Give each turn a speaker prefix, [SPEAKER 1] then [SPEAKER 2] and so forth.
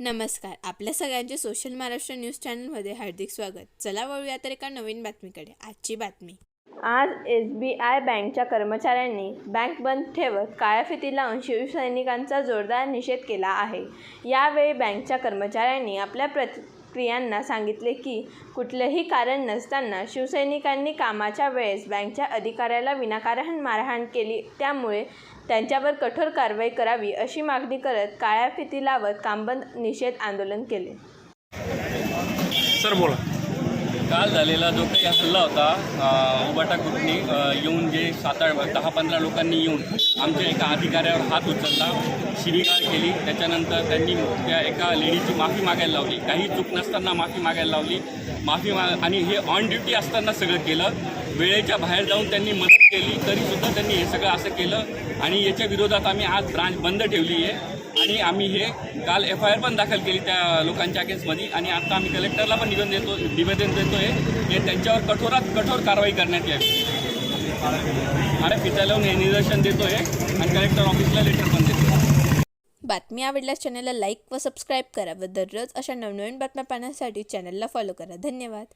[SPEAKER 1] नमस्कार. आपल्या सगळ्यांचे सोशल महाराष्ट्र न्यूज चॅनलमध्ये हार्दिक स्वागत. चला वळूया तर एका नवीन बातमीकडे. आजची बातमी. आज एस बी आय बँकच्या कर्मचाऱ्यांनी बँक बंद ठेवत काळ्या फिती लावून शिवसैनिकांचा जोरदार निषेध केला आहे. यावेळी बँकच्या कर्मचाऱ्यांनी आपल्या स्त्रियांना सांगितले की कुठलंही कारण नसताना शिवसैनिकांनी कामाच्या वेळेस बँकच्या अधिकाऱ्याला विनाकारण मारहाण केली. त्यामुळे त्यांच्यावर कठोर कारवाई करावी अशी मागणी करत काळ्या फिती लावत कामबंद निषेध आंदोलन केले.
[SPEAKER 2] सर बोला.
[SPEAKER 3] काल झालेला जो काही हल्ला होता उबाटा ग्रुपनी येऊन जे सात आठ दहा पंधरा लोकांनी येऊन आमच्या एका अधिकाऱ्यावर हात उचलला शिवीगाळ केली. त्याच्यानंतर त्यांनी त्या एका लेडीची माफी मागायला लावली. काही चूक नसताना माफी मागायला लावली. माफी मा आणि हे ऑन ड्युटी असताना सगळं केलं. वेळेच्या बाहेर जाऊन त्यांनी मदत केली. तरीसुद्धा त्यांनी हे सगळं असं केलं. आणि याच्या विरोधात आम्ही आज ब्रांच बंद ठेवली आहे आणि आम्ही हे काल एफ आय आर पण दाखल केली त्या लोकांच्या अगेन्स्टमध्ये. आणि आता आम्ही कलेक्टरला पण निवेदन देतो निवेदन देतोय हे त्यांच्यावर कठोरात कठोर कारवाई करण्यात यावी. आणि पिता लावून हे निदर्शन देतोय आणि कलेक्टर ऑफिसला लेटर पण देतो
[SPEAKER 1] बातमी आवडल्यास चॅनलला लाईक व सबस्क्राईब करा व दररोज अशा नवनवीन बातम्या पाहण्यासाठी चॅनलला फॉलो करा. धन्यवाद.